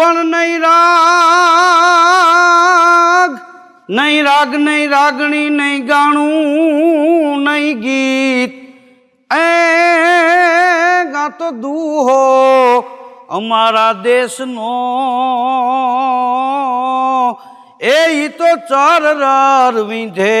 પણ નહીં રાગ નહીં રાગ નહીં રાગણી નહીં ગાણું નહીં ગીત. એ ગાતો દુહો અમારા દેશનો. એ તો ચર રર વિંધે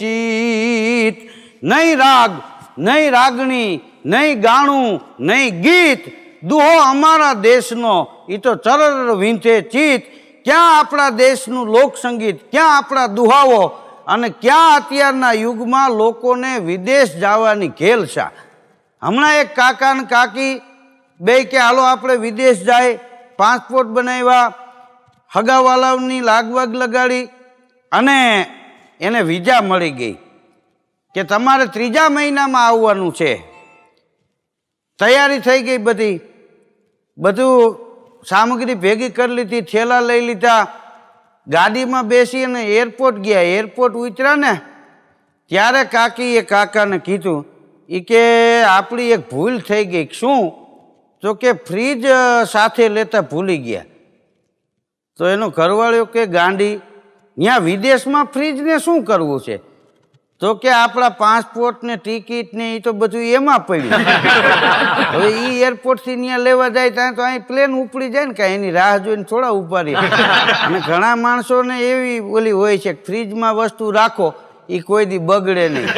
ચીત. નહીં રાગ નહીં રાગણી નહીં ગાણું નહીં ગીત. દુહો અમારા દેશનો એ તો ચરર વિંધે ચિત ક્યાં આપણા દેશનું લોકસંગીત, ક્યાં આપણા દુહાઓ અને ક્યાં અત્યારના યુગમાં લોકોને વિદેશ જવાની છે? હમણાં એક કાકા ને કાકી બે કે, હાલો, આપણે વિદેશ જાય. પાસપોર્ટ બનાવ્યા, હગાવાલાઓની લાગવાગ લગાડી અને એને વિઝા મળી ગઈ કે, તમારે ત્રીજા મહિનામાં આવવાનું છે. તૈયારી થઈ ગઈ બધી. બધું સામગ્રી ભેગી કરી લીધી, થેલા લઈ લીધા. ગાડીમાં બેસી અને એરપોર્ટ ગયા. એરપોર્ટ ઉતર્યા ને, ત્યારે કાકીએ કાકાને કીધું એ કે આપણી એક ભૂલ થઈ ગઈ. શું? તો કે ફ્રીજ સાથે લેતા ભૂલી ગયા. તો એનો ઘરવાળો કે, ગાંડી ત્યાં વિદેશમાં ફ્રીજને શું કરવું છે? તો કે આપણા પાસપોર્ટ ને ટિકિટ ને એ તો બધું એમાં પડ્યું. હવે એ એરપોર્ટથી ત્યાં લેવા જાય ત્યાં તો અહીં પ્લેન ઉપડી જાય ને કાંઈ એની રાહ જોઈને થોડા ઊભા રહે. અને ઘણા માણસોને એવી ઓલી હોય છે કે ફ્રીજમાં વસ્તુ રાખો એ કોઈ દી બગડે નહીં.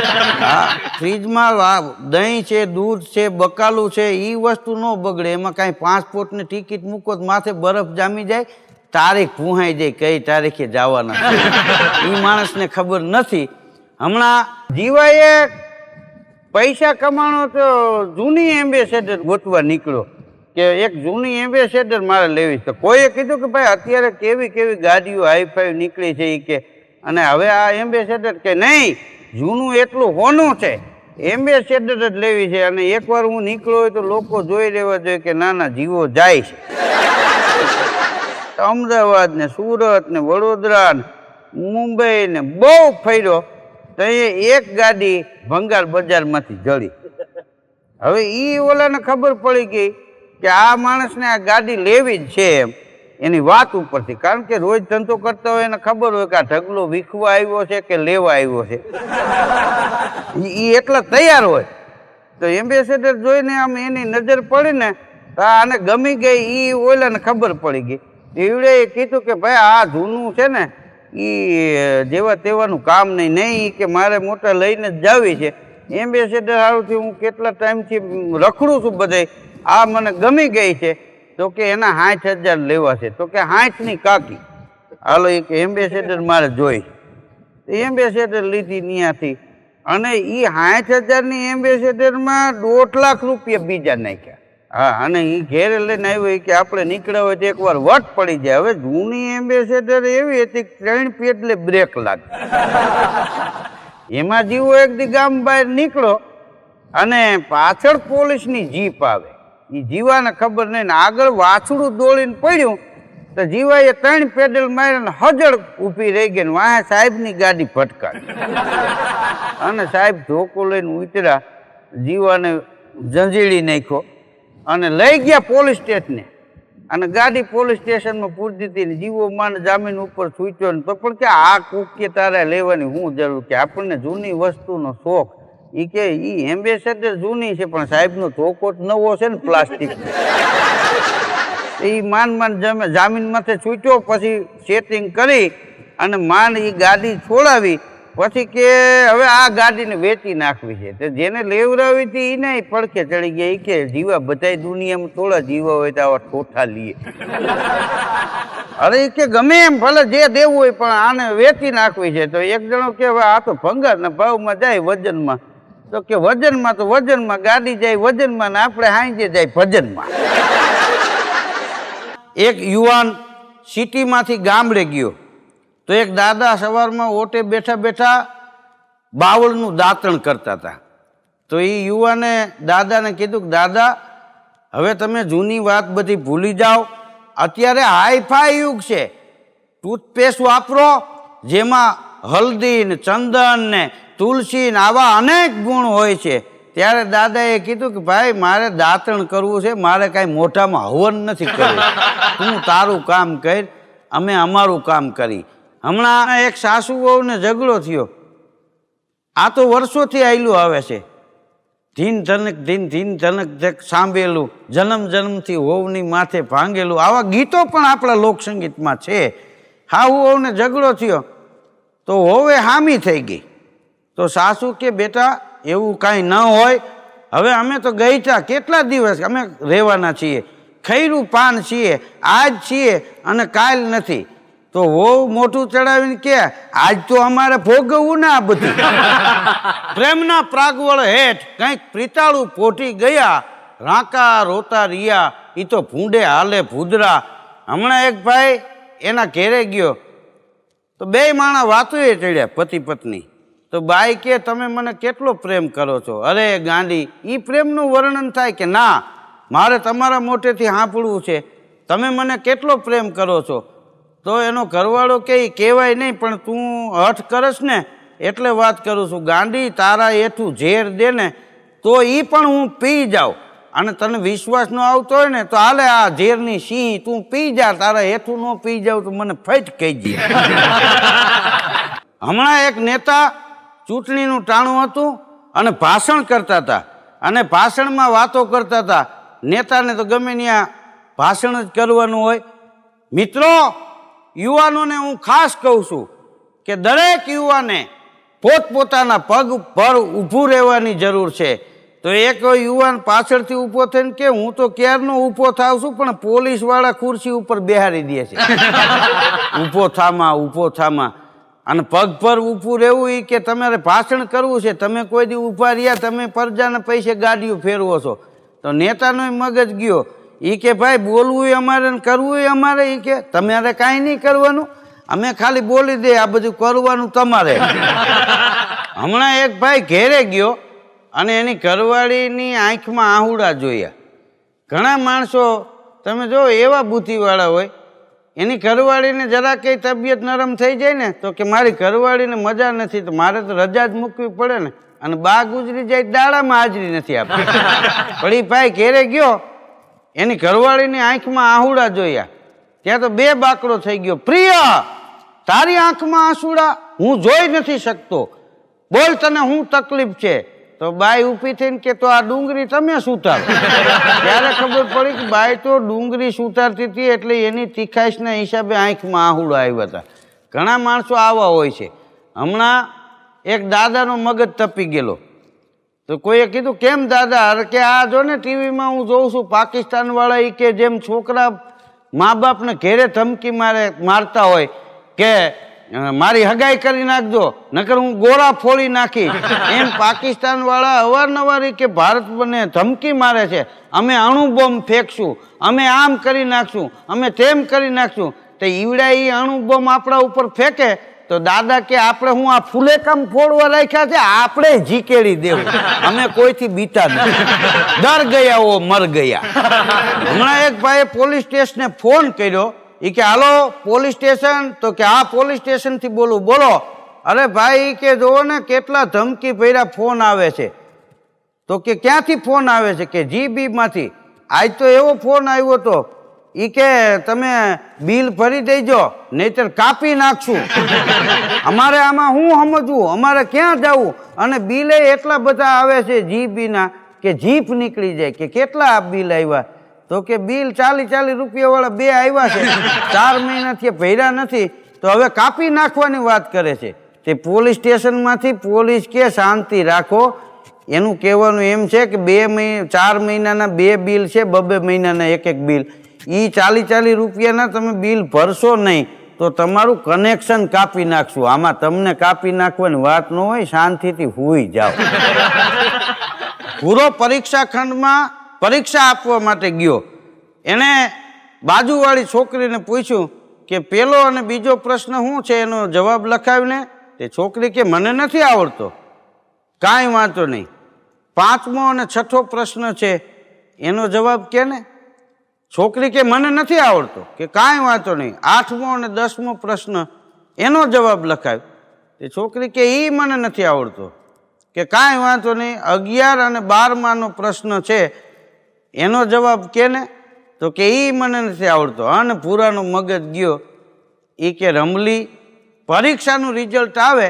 હા ફ્રીજમાં દહીં છે દૂધ છે બકાલું છે એ વસ્તુ ન બગડે. એમાં કાંઈ પાસપોર્ટની ટિકિટ મૂકો તો માથે બરફ જામી જાય તારીખ પૂહાઈ જાય કઈ તારીખે જવાના એ માણસને ખબર નથી હમણાં જીવાએ પૈસા કમાણો તો જૂની એમ્બેસેડર ગોતવા નીકળ્યો કે એક જૂની એમ્બેસેડર મારે લેવી છે. તો કોઈએ કીધું કે ભાઈ અત્યારે કેવી કેવી ગાડીઓ હાઈફાઈ નીકળી છે એ કે, અને હવે આ એમ્બેસેડર કે નહીં, જૂનું એટલું હોનું છે એમ્બેસેડર જ લેવી છે અને એકવાર હું નીકળ્યો હોય તો લોકો જોઈ લેવા જોઈએ કે ના ના જીવો જાય છે. અમદાવાદ ને સુરત ને વડોદરા ને મુંબઈ ને બહુ ફર્યો. તો એ એક ગાડી ભંગાર બજારમાંથી જડી હવે એ ઓલાને ખબર પડી ગઈ કે આ માણસને આ ગાડી લેવી જ છે એમ. એની વાત ઉપરથી, કારણ કે રોજ ધંધો કરતા હોય એને ખબર હોય કે આ ઢગલો વીખવા આવ્યો છે કે લેવા આવ્યો છે. એ એટલા તૈયાર હોય. તો એમ્બેસેડર જોઈને આમ એની નજર પડી ને તો આને ગમી ગઈ એ ઓલાને ખબર પડી ગઈ. એવડે કીધું કે ભાઈ આ જૂનું છે ને એ જેવા તેવાનું કામ નહીં નહીં કે મારે મોટા લઈને જ જાવી છે. એમ્બેસેડર સારુંથી હું કેટલા ટાઈમથી રખડું છું બધે આ મને ગમી ગઈ છે. તો કે એના સાઠ હજાર લેવા છે. તો કે સાઠની કાકી. હાલો એક એમ્બેસેડર મારે જોઈ. એમ્બેસેડર લીધી ત્યાંથી અને એ સાઠ હજારની એમ્બેસેડરમાં દોઢ લાખ રૂપિયા બીજા નાખ્યા. હા, અને એ ઘેરે લઈને આવ્યો કે આપણે નીકળ્યા હોય તો એકવાર વટ પડી જાય. હવે જૂની એમ્બેસેડર એવી હતી ત્રણ પેટલે બ્રેક લાગે. એમાં જીવો એક દી ગામ બહાર નીકળો અને પાછળ પોલીસની જીપ આવે. એ જીવાને ખબર નહીં આગળ વાછડું દોડીને પડ્યું તો જીવાએ ત્રણ પેડલ મારીને હજળ ઊભી રહી ગઈ વાહે સાહેબની ગાડી ફટકારી અને સાહેબ ધોકો લઈને ઉતર્યા. જીવાને જંજીળી નાખ્યો. અને લઈ ગયા પોલીસ સ્ટેશને. અને ગાડી પોલીસ સ્ટેશનમાં પૂરી દીધી ને જીવો માન જામીન ઉપર છૂટ્યો ને તો પણ કે આ કુકે તારે લેવાની હું જરૂર કે આપણને જૂની વસ્તુનો શોખ. એ કે એ એમ્બેસેડર જૂની છે પણ સાહેબનો ચોકોટ નવો છે ને પ્લાસ્ટિક. એ માન માન જમે જામીન માથે છૂટ્યો પછી સેટિંગ કરી અને માન એ ગાડી છોડાવી પછી કે હવે આ ગાડીને વેચી નાખવી છે. તો જેને લેવડાવી હતી એને પડખે ચડી ગયા એ કે જીવા બધાય દુનિયામાં થોડા જીવા હોય તો આવા ઠોઠા લઈએ અરે એ કે ગમે એમ, ભલે જે દેવું હોય, પણ આને વેચી નાખવી છે. તો એક જણો કે હવે આ તો ભંગારના ભાવમાં જાય વજનમાં. તો કે વજનમાં તો વજનમાં, ગાડી જાય વજનમાં ને આપણે હાંજે જાય ભજનમાં. એક યુવાન સિટીમાંથી ગામડે ગયો. તો એક દાદા સવારમાં ઓટે બેઠા બેઠા બાવળનું દાંતણ કરતા હતા. તો એ યુવાને દાદાને કીધું કે, દાદા, હવે તમે જૂની વાત બધી ભૂલી જાઓ. અત્યારે હાઈફાઈ યુગ છે. ટૂથપેસ્ટ વાપરો, જેમાં હલ્દી ને ચંદન ને તુલસી ને આવા અનેક ગુણ હોય છે. ત્યારે દાદાએ કીધું કે, ભાઈ, મારે દાંતણ કરવું છે. મારે કાંઈ મોઢામાં હવન નથી કરવું. તું તારું કામ કર. અમે અમારું કામ કરી. હમણાં એક સાસુ વહુને ઝઘડો થયો. આ તો વર્ષોથી આયલું આવે છે. ધીન ધનક, ધીન ધીન ધનક ધક સાંભળેલું જન્મ જન્મથી હોવની માથે ભાંગેલું. આવા ગીતો પણ આપણા લોકસંગીતમાં છે. હાહુ હોવને ઝઘડો થયો. તો હોવે હામી થઈ ગઈ. તો સાસુ કે, બેટા, એવું કાંઈ ન હોય. હવે અમે તો ગઈ હતા કેટલા દિવસ અમે રહેવાના છીએ? ખૈરું પાન છીએ. આજ છીએ અને કાલ નથી. તો હોવ મોટું ચડાવીને કે આજ તો અમારે ભોગવવું ને આ બધું. પ્રેમના પ્રાગવળ હેઠ કંઈક પ્રિતાળું પોટી ગયા રાંકા રોતા રિયા એ તો ભૂંડે હાલે ભૂદરા. હમણાં એક ભાઈ એના ઘેરે ગયો. તો બે માણા વાતુએ ચડ્યા પતિ પત્ની. તો બાઈ કે તમે મને કેટલો પ્રેમ કરો છો? અરે ગાંડી એ પ્રેમનું વર્ણન થાય કે ના મારે તમારા મોટેથી સાંભળવું છે. તમે મને કેટલો પ્રેમ કરો છો? તો એનો ઘરવાળો કે કહેવાય નહીં પણ તું હઠ કરસ ને એટલે વાત કરું છું. ગાંડી તારા એઠું ઝેર દે ને તો એ પણ હું પી જાઉં. અને તને વિશ્વાસ ન આવતો હોય ને તો હાલે આ ઝેરની સિંહ તું પી જા તારા હેઠું ન પી જાવ તો મને ફટ કહી દે. હમણાં એક નેતા ચૂંટણીનું ટાણું હતું અને ભાષણ કરતા હતા. અને ભાષણમાં વાતો કરતા હતા. નેતાને તો ગમે ત્યાં ભાષણ જ કરવાનું હોય. મિત્રો યુવાનોને હું ખાસ કહું છું કે દરેક યુવાને પોતપોતાના પગ પર ઊભું રહેવાની જરૂર છે. તો એક યુવાન પાછળથી ઊભો થઈને કે હું તો ક્યારનો ઊભો થાવ છું પણ પોલીસવાળા ખુરશી ઉપર બેહારી દે છે. ઊભો થામાં ઊભો થામાં. અને પગ પર ઊભું રહેવું એ કે તમારે ભાષણ કરવું છે. તમે કોઈ દી ઊભા રહ્યા તમે પરજાના પૈસે ગાડીઓ ફેરવો છો. તો નેતાનો મગજ ગયો. એ કે ભાઈ બોલવું અમારે ને કરવું અમારે. એ કે તમારે કાંઈ નહીં કરવાનું. અમે ખાલી બોલી દે આ બધું કરવાનું તમારે. હમણાં એક ભાઈ ઘેરે ગયો અને એની ઘરવાળીની આંખમાં આહુડા જોયા. ઘણા માણસો તમે જો એવા બુદ્ધિવાળા હોય. એની ઘરવાળીને જરા કંઈ તબિયત નરમ થઈ જાય ને તો કે મારી ઘરવાળીને મજા નથી તો મારે તો રજા જ મૂકવી પડે ને. અને બા ગુજરી જાય દાડામાં હાજરી નથી આપતી. પણ એ ભાઈ ઘેરે ગયો એની ઘરવાળીની આંખમાં આહુડા જોયા. ત્યાં તો બે બાકડો થઈ ગયો. પ્રિય, તારી આંખમાં આંસુડા? હું જોઈ નથી શકતો. બોલ તને હું તકલીફ છે. તો બાઈ ઊભી થઈને કે, તો આ ડુંગળી તમે સુતાર. ત્યારે ખબર પડી કે બાઈ તો ડુંગળી સુતારતી હતી એટલે એની તીખાશના હિસાબે આંખમાં આહુડા આવ્યા હતા. ઘણા માણસો આવા હોય છે. હમણાં એક દાદાનો મગજ તપી ગયેલો. તો કોઈએ કીધું, કેમ દાદા? અરે કે આ જો ને ટીવીમાં હું જોઉં છું, પાકિસ્તાનવાળા એ કે જેમ છોકરા મા બાપને ઘેરે ધમકી મારે, મારતા હોય કે મારી હગાઈ કરી નાખજો, નકર હું ગોળા ફોડી નાખી એમ પાકિસ્તાનવાળા અવારનવાર કે ભારત મને ધમકી મારે છે. અમે અણુ બોમ્બ ફેંકશું, અમે આમ કરી નાખશું, અમે તેમ કરી નાખશું. તો ઈવડા એ અણુ બોમ્બ આપણા ઉપર ફેંકે તો દાદા કે, આપણે હું આ ફૂલેકામ ફોડવા રાખ્યા છે, આપણે ઝીકેડી દેવું. અમે કોઈથી બીતા નથી. ડર ગયા ઓ, મર ગયા. હમણાં એક ભાઈએ પોલીસ સ્ટેશને ફોન કર્યો. એ કે, હાલો, પોલીસ સ્ટેશન. તો કે, હા, પોલીસ સ્ટેશનથી બોલું. બોલો. અરે ભાઈ કે, જુઓ ને, કેટલા ધમકી ભર્યા ફોન આવે છે. તો કે, ક્યાંથી ફોન આવે છે? કે જીબીમાંથી આજ તો એવો ફોન આવ્યો તો ઈ કે તમે બિલ ભરી દેજો, નહીતર કાપી નાખશું. અમારે આમાં હું સમજવું? અમારે ક્યાં જવું? અને બિલે એટલા બધા આવે છે જીબીના કે જીપ નીકળી જાય, કે કેટલા બિલ આવ્યા તો કે બિલ ચાલી ચાલી રૂપિયાવાળા બે આવ્યા છે. ચાર મહિનાથી ભર્યા નથી, તો હવે કાપી નાખવાની વાત કરે છે. તે પોલીસ સ્ટેશનમાંથી પોલીસ કે શાંતિ રાખો. એનું કહેવાનું એમ છે કે બે મહિના ચાર મહિનાના બે બિલ છે, બબે મહિનાના એક એક બિલ. એ ચાલી ચાલી રૂપિયાના તમે બિલ ભરશો નહીં, તો તમારું કનેક્શન કાપી નાખશું. આમાં તમને કાપી નાખવાની વાત ન હોય, શાંતિથી હોઈ જાઓ. પૂરો પરીક્ષા ખંડમાં પરીક્ષા આપવા માટે ગયો. એણે બાજુવાળી છોકરીને પૂછ્યું કે પેલો અને બીજો પ્રશ્ન શું છે? એનો જવાબ લખાવીને તે છોકરી કે મને નથી આવડતો. કાંઈ વાંધો નહીં. પાંચમો અને છઠ્ઠો પ્રશ્ન છે, એનો જવાબ કે ને છોકરી કે મને નથી આવડતો, કે કાંઈ વાંચો નહીં. આઠમો અને દસમો પ્રશ્ન, એનો જવાબ લખાય. તે છોકરી કે એ મને નથી આવડતો, કે કાંઈ વાંચો નહીં. અગિયાર અને બારમાનો પ્રશ્ન છે, એનો જવાબ કે ને તો કે એ મને નથી આવડતો. અને પૂરાનો મગજ ગયો. એ કે રમલી, પરીક્ષાનું રિઝલ્ટ આવે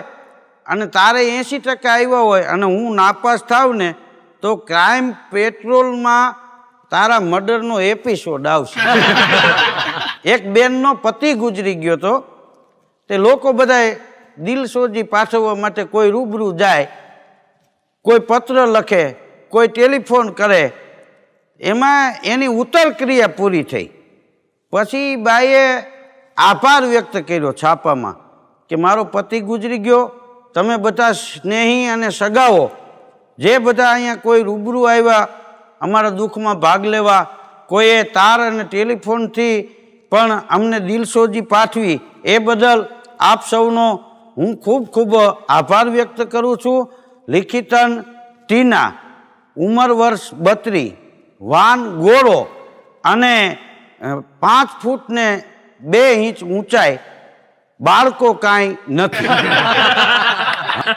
અને તારે એંશી ટકા આવ્યા હોય અને હું નાપાસ થાવ ને તો ક્રાઇમ પેટ્રોલમાં તારા મર્ડરનો એપિસોડ આવશે. એક બેનનો પતિ ગુજરી ગયો તો તે લોકો બધાએ દિલસોજી પાઠવવા માટે કોઈ રૂબરૂ જાય, કોઈ પત્ર લખે, કોઈ ટેલિફોન કરે, એમાં એની ઉત્તર ક્રિયા પૂરી થઈ. પછી બાઈએ આભાર વ્યક્ત કર્યો છાપામાં કે મારો પતિ ગુજરી ગયો, તમે બધા સ્નેહી અને સગાઓ, જે બધા અહીંયા કોઈ રૂબરૂ આવ્યા અમારા દુઃખમાં ભાગ લેવા કોઈએ તાર અને ટેલિફોનથી પણ અમને દિલસોજી પાઠવી. એ બદલ આપ સૌનો હું ખૂબ ખૂબ આભાર વ્યક્ત કરું છું. લિખિતન ટીના, ઉંમર વર્ષ બત્રી, વાન ગોળો અને પાંચ ફૂટને બે ઇંચ ઊંચાઈ બાળકો કાંઈ નથી.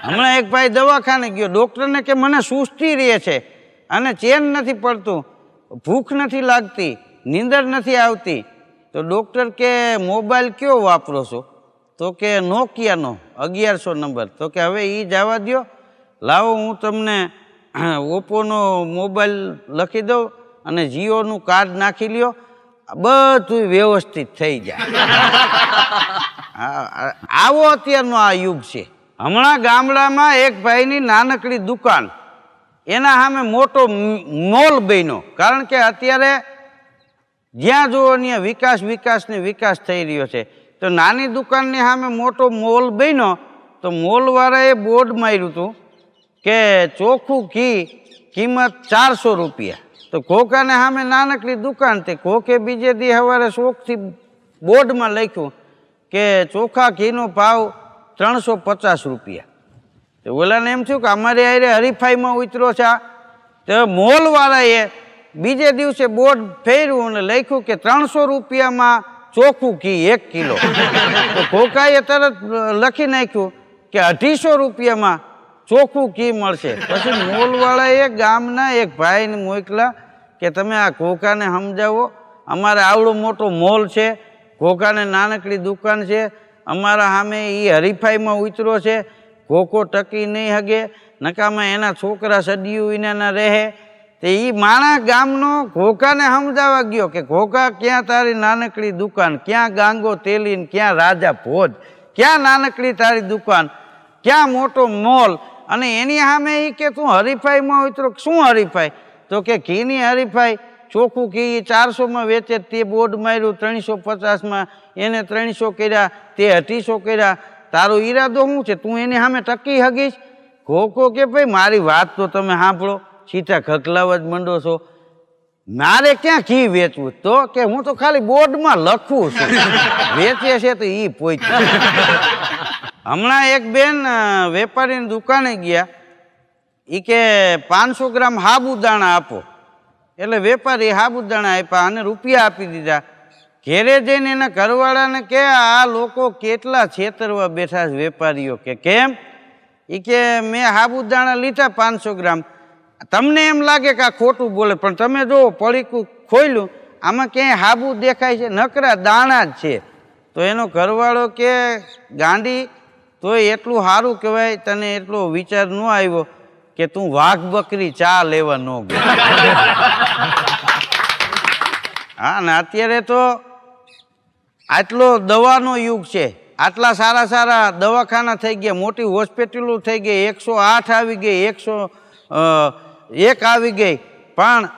હમણાં એક ભાઈ દવાખાને ગયો. ડૉક્ટરને કે મને સુસ્તી રહે છે. અને ચેન નથી પડતું ભૂખ નથી લાગતી નીંદર નથી આવતી. તો ડૉક્ટર કે મોબાઈલ કયો વાપરો છો? તો કે નોકિયાનો અગિયારસો નંબર. તો કે હવે એ જવા દ્યો. લાવો હું તમને ઓપ્પોનો મોબાઈલ લખી દઉં અને જીઓનું કાર્ડ નાખી લ્યો. બધું વ્યવસ્થિત થઈ જાય. આવો અત્યારનો આ યુગ છે. હમણાં ગામડામાં એક ભાઈની નાનકડી દુકાન. એના સામે મોટો મોલ બન્યો. કારણ કે અત્યારે જ્યાં જુઓ ત્યાં વિકાસ વિકાસ ને વિકાસ થઈ રહ્યો છે. તો નાની દુકાનની સામે મોટો મોલ બન્યો. તો મોલવાળાએ બોર્ડ માર્યું હતું કે ચોખ્ખું ઘી કિંમત ચારસો રૂપિયા. તો ખોખાને સામે નાનકડી દુકાન તે ખોખે બીજે દી સવારે શોખથી બોર્ડમાં લખ્યું કે ચોખા ઘીનો ભાવ ત્રણસો પચાસ રૂપિયા. તો ઓલાને એમ થયું કે અમારે આરે હરીફાઈમાં ઉતરો છે તો મોલવાળાએ બીજે દિવસે બોર્ડ ફેર્યું અને લખ્યું કે ત્રણસો રૂપિયામાં ચોખ્ખું ઘી એક કિલો. તો ખોકાએ તરત લખી નાખ્યું કે અઢીસો રૂપિયામાં ચોખ્ખું ઘી મળશે. પછી મોલવાળાએ ગામના એક ભાઈને મોકલા કે તમે આ ઘોકાને સમજાવો, અમારે આવડો મોટો મોલ છે ખોખાને નાનકડી દુકાન છે, અમારા સામે એ હરીફાઈમાં ઉતરો છે ખોખો ટકી નહીં હગે, નકામાં એના છોકરા સદીયું વિનાના રહે. તે એ માણા ગામનો ઘોકાને સમજાવવા ગયો કે ઘોકા ક્યાં તારી નાનકડી દુકાન, ક્યાં ગાંગો તેલીન, ક્યાં રાજા ભોજ, ક્યાં નાનકડી તારી દુકાન, ક્યાં મોટો મોલ? અને એની સામે એ કે તું હરીફાઈમાં તો શું હરીફાઈ? તો કે ઘીની હરીફાઈ, ચોખ્ખું ઘી એ ચારસોમાં વેચે, તે બોર્ડ માર્યું, ત્રણસો પચાસમાં, એને ત્રણસો કર્યા, તે અઢીસો કર્યા તારો ઈરાદો શું છે? તું એની સામે ટકી હગીશ? ખોખો કે ભાઈ, મારી વાત તો તમે સાંભળો. સીધા ખખલાવા જ મંડો છો. મારે ક્યાં ઘી વેચવું? તો કે હું તો ખાલી બોર્ડમાં લખું છું. વેચે છે તો એ પોઈ હમણાં એક બેન વેપારીની દુકાને ગયા. એ કે પાંચસો ગ્રામ સાબુદાણા આપો. એટલે વેપારી સાબુદાણા આપ્યા અને રૂપિયા આપી દીધા. ઘેરે જઈને એના ઘરવાળાને કે, આ લોકો કેટલા છેતરવા બેઠા વેપારીઓ કે, કેમ? એ કે, મેં સાબુદાણા લીધા પાંચસો ગ્રામ. તમને એમ લાગે કે આ ખોટું બોલે, પણ તમે જુઓ પડીકું ખોલ્યું, આમાં ક્યાંય હાબુ દેખાય છે, નકરા દાણા જ છે. તો એનો ઘરવાળો કે, ગાંડી, તોય એટલું સારું કહેવાય, તને એટલો વિચાર ન આવ્યો કે તું વાઘ બકરી ચા લેવા ન ગયો. હા, ને અત્યારે તો આટલો દવાનો યુગ છે. આટલા સારા સારા દવાખાના થઈ ગયા, મોટી હોસ્પિટલો થઈ ગઈ, એકસો આઠ આવી ગઈ, એકસો એક આવી ગઈ. પણ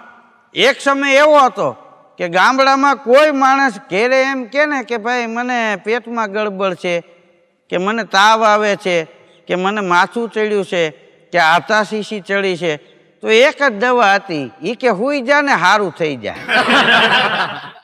એક સમય એવો હતો કે ગામડામાં કોઈ માણસ ઘેરે એમ કે ને કે ભાઈ મને પેટમાં ગડબડ છે, કે મને તાવ આવે છે, કે મને માથું ચડ્યું છે, કે આતા શીશી ચડી છે, તો એક જ દવા હતી. એ કે હુઈ જા ને સારું થઈ જાય.